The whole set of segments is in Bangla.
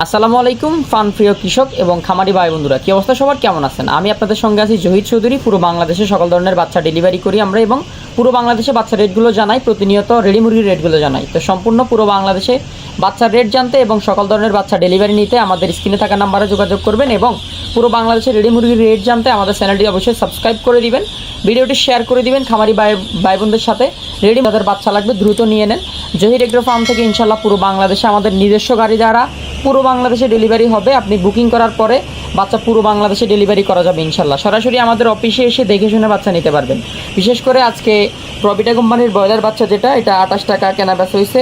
আসসালামু আলাইকুম ফান প্রিয় কৃষক এবং খামারি ভাই বন্ধুরা। কি অবস্থা সবার? কেমন আছেন? আমি আপনাদের সঙ্গে আছি জহিদ চৌধুরী। পুরো বাংলাদেশে সকল ধরনের বাচ্চা ডেলিভারি করি আমরা এবং পুরো বাংলাদেশে বাচ্চা রেটগুলো জানাই, প্রতিনিয়ত রেডি মুরগির রেটগুলো জানাই। তো সম্পূর্ণ পুরো বাংলাদেশে বাচ্চার রেট জানতে এবং সকল ধরনের বাচ্চা ডেলিভারি নিতে আমাদের স্ক্রিনে থাকা নাম্বারে যোগাযোগ করবেন এবং পুরো বাংলাদেশে রেডি মুরগির রেট জানতে আমাদের চ্যানেলটি অবশ্যই সাবস্ক্রাইব করে দিবেন, ভিডিওটি শেয়ার করে দিবেন, খামারি ভাই বোনদের সাথে রেডি তাদের বাচ্চা লাগবে দ্রুত নিয়ে নেন। জহির এগ্রো ফার্ম থেকে ইনশাল্লাহ পুরো বাংলাদেশে আমাদের নিজস্ব গাড়ি দ্বারা পুরো বাংলাদেশে ডেলিভারি হবে। আপনি বুকিং করার পরে বাচ্চা পুরো বাংলাদেশে ডেলিভারি করা যাবে ইনশাল্লাহ সরাসরি আমাদের অফিসে এসে দেখে শুনে বাচ্চা নিতে পারবেন। বিশেষ করে আজকে প্রবিটা কোম্পানির ব্রয়লার বাচ্চা যেটা, এটা আঠাশ টাকা কেনা বেচা হয়েছে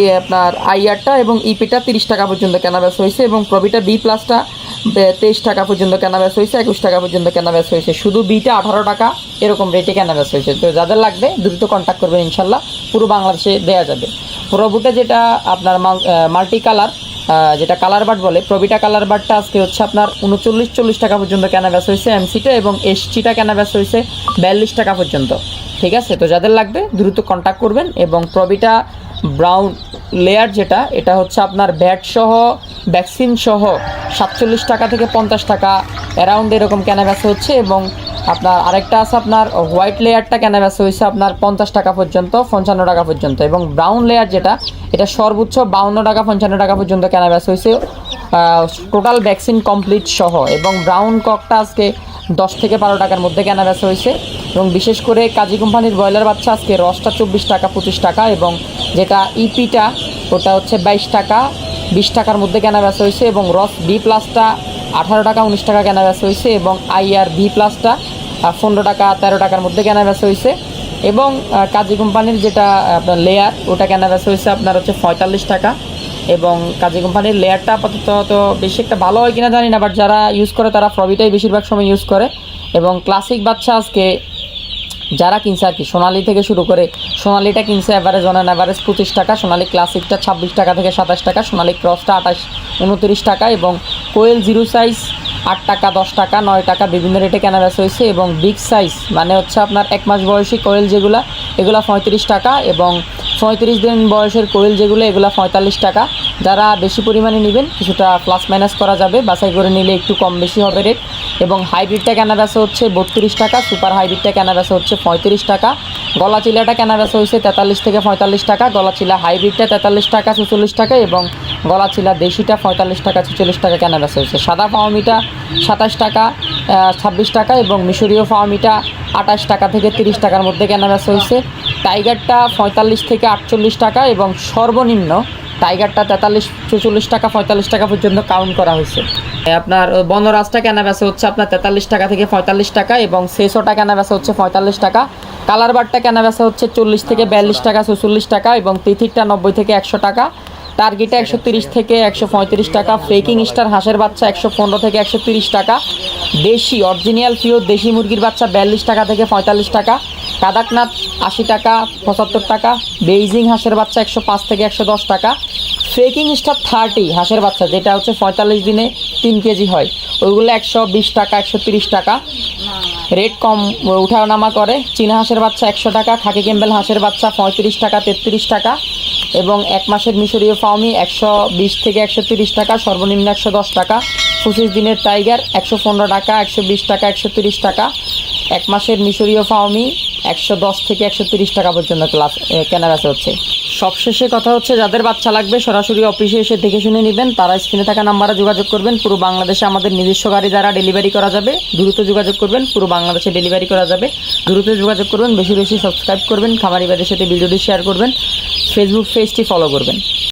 এই আপনার আইয়ারটা এবং ইপিটা তিরিশ টাকা পর্যন্ত কেনা বেচা হয়েছে এবং প্রবিটা বি প্লাসটা তেইশ টাকা পর্যন্ত কেনা বেচা হয়েছে একুশ টাকা পর্যন্ত কেনা বেচা হয়েছে শুধু বিটা আঠারো টাকা, এরকম রেটে কেনা বেচা হয়েছে তো যাদের লাগবে, দ্রুত কন্ট্যাক্ট করবেন ইনশাল্লাহ, পুরো বাংলাদেশে দেওয়া যাবে। প্রভুটা যেটা আপনার মাল্টি কালার যেটা কালার বাট বলে, প্রবিটা কালার বাটটা আজকে হচ্ছে আপনার উনচল্লিশ, চল্লিশ টাকা পর্যন্ত কেনা বেচা হয়েছে এমসিটা এবং এসটিটা কেনা বেচা হয়েছে বিয়াল্লিশ টাকা পর্যন্ত। ঠিক আছে? তো যাদের লাগবে দ্রুত কন্ট্যাক্ট করবেন এবং প্রবিটা ব্রাউন লেয়ার যেটা, এটা হচ্ছে আপনার ব্যাট সহ ভ্যাকসিন সহ সাতচল্লিশ টাকা থেকে পঞ্চাশ টাকা অ্যারাউন্ড এরকম কেনা বেচা হচ্ছে এবং আপনার আরেকটা আছে আপনার হোয়াইট লেয়ারটা কেনা বেচা হয়েছে আপনার পঞ্চাশ টাকা পর্যন্ত, পঞ্চান্ন টাকা পর্যন্ত এবং ব্রাউন লেয়ার যেটা, এটা সর্বোচ্চ বাউন্ন টাকা, পঞ্চান্ন টাকা পর্যন্ত কেনা বেচা হয়েছে টোটাল ভ্যাকসিন কমপ্লিট সহ এবং ব্রাউন ককটা আজকে দশ থেকে বারো টাকার মধ্যে কেনা বেচা হয়েছে। এবং বিশেষ করে কাজী কোম্পানির ব্রয়লার বাচ্চা আজকে রসটা চব্বিশ টাকা, পঁচিশ টাকা এবং যেটা ইপিটা ওটা হচ্ছে বাইশ টাকা, বিশ টাকার মধ্যে কেনা বেচা হয়েছে এবং রস বি প্লাসটা আঠারো টাকা, উনিশ টাকা কেনা বেচা হয়েছে এবং আইআর ভি প্লাসটা পনেরো টাকা, তেরো টাকার মধ্যে কেনা বেচা হয়েছে এবং কাজী কোম্পানির যেটা আপনার লেয়ার ওটা কেনা বেচা হয়েছে আপনার হচ্ছে পঁয়তাল্লিশ টাকা এবং কাজী কোম্পানির লেয়ারটা আপাতত তো বেশি একটা ভালো হয় কিনা জানি না বাট যারা ইউজ করে তারা প্রবিটাই বেশিরভাগ সময় ইউজ করে এবং ক্লাসিক বাচ্চা আজকে যারা কিনছে আর কি, সোনালি থেকে শুরু করে, সোনালিটা কিনছে অ্যাভারেজ অন অ্যাভারেজ পঁচিশ টাকা, সোনালি ক্লাসিকটা ছাব্বিশ টাকা থেকে সাতাশ টাকা, সোনালি ক্রসটা আঠাশ, উনত্রিশ টাকা এবং কোয়েল জিরো সাইজ আট টাকা, দশ টাকা, নয় টাকা, বিভিন্ন রেটে কেনা বেচা হয়েছে এবং বিগ সাইজ মানে হচ্ছে আপনার এক মাস বয়সী কোয়েল যেগুলো, এগুলো পঁয়ত্রিশ টাকা এবং পঁয়ত্রিশ দিন বয়সের কোয়েল যেগুলো, এগুলো পঁয়তাল্লিশ টাকা। যারা বেশি পরিমাণে নেবেন, কিছুটা প্লাস মাইনাস করা যাবে, বাছাই করে নিলে একটু কম বেশি হবে রেট এবং হাইব্রিডটা কেনা বেচা হচ্ছে বত্রিশ টাকা, সুপার হাইব্রিডটা কেনা বেচা হচ্ছে পঁয়ত্রিশ টাকা। গলা চিলাটা কেনা বেচা হয়েছে তেতাল্লিশ থেকে পঁয়তাল্লিশ টাকা গলা চিলা হাইব্রিডটা তেতাল্লিশ টাকা চুচল্লিশ টাকা এবং গলা চিলা দেশিটা পঁয়তাল্লিশ টাকা, ছেচল্লিশ টাকা কেনা বেচা হয়েছে। সাদা ফাওমিটা সাতাশ টাকা ছাব্বিশ টাকা এবং মিশরীয় ফাওমিটা আঠাশ টাকা থেকে তিরিশ টাকার মধ্যে কেনা বেচা হয়েছে। টাইগারটা পঁয়তাল্লিশ থেকে আটচল্লিশ টাকা এবং সর্বনিম্ন টাইগারটা তেতাল্লিশ, চৌচল্লিশ টাকা, পঁয়তাল্লিশ টাকা পর্যন্ত কাউন্ট করা হয়েছে। আপনার বনরাজটা কেনা বেচা হচ্ছে আপনার তেতাল্লিশ টাকা থেকে পঁয়তাল্লিশ টাকা এবং সেসোটা কেনা বেচা হচ্ছে পঁয়তাল্লিশ টাকা। কালার বারটা কেনা বেচা হচ্ছে চল্লিশ থেকে বিয়াল্লিশ টাকা, চৌচল্লিশ টাকা এবং তিথিকটা নব্বই থেকে একশো টাকা। টার্গেটে একশো তিরিশ থেকে একশো পঁয়ত্রিশ টাকা। ফেকিং স্টার হাঁসের বাচ্চা একশো পনেরো থেকে একশো তিরিশ টাকা। দেশি, অরিজিনাল পিওর দেশি মুরগির বাচ্চা বিয়াল্লিশ টাকা থেকে পঁয়তাল্লিশ টাকা। কাদাকনাথ আশি টাকা, পঁচাত্তর টাকা, বেইজিং হাঁসের বাচ্চা একশো পাঁচ থেকে একশো দশ টাকা ফেকিং স্টার থার্টি হাঁসের বাচ্চা, যেটা হচ্ছে পঁয়তাল্লিশ দিনে তিন কেজি হয়। ওইগুলো একশো বিশ টাকা, একশো তিরিশ টাকা। রেট কম উঠানামা করে। চীনা হাঁসের বাচ্চা একশো টাকা, খাকি ক্যাম্বেল হাঁসের বাচ্চা পঁয়ত্রিশ টাকা, তেত্রিশ টাকা। এবং এক মাসের মিশরীয় ফাউমি একশো বিশ থেকে একশো তিরিশ টাকা, সর্বনিম্ন একশো দশ টাকা। পঁচিশ দিনের টাইগার একশো পনেরো টাকা, একশো বিশ টাকা, একশো তিরিশ টাকা। এক মাসের মিশরীয় ফাউমি একশো দশ থেকে একশো তিরিশ টাকা পর্যন্ত ক্লাস কেনা বেচা হচ্ছে। সবশেষে কথা হচ্ছে, যাদের বাচ্চা লাগবে সরাসরি অফিসে এসে দেখে শুনে নেবেন। তারা স্ক্রিনে থাকা নাম্বারে যোগাযোগ করবেন। পুরো বাংলাদেশে আমাদের নিজস্ব গাড়ি দ্বারা ডেলিভারি করা যাবে। দ্রুত যোগাযোগ করবেন। পুরো বাংলাদেশে ডেলিভারি করা যাবে। দ্রুত যোগাযোগ করবেন। বেশি বেশি সাবস্ক্রাইব করবেন। খামারি বাড়ির সাথে ভিডিওটি শেয়ার করবেন। ফেসবুক পেজটি ফলো করবেন।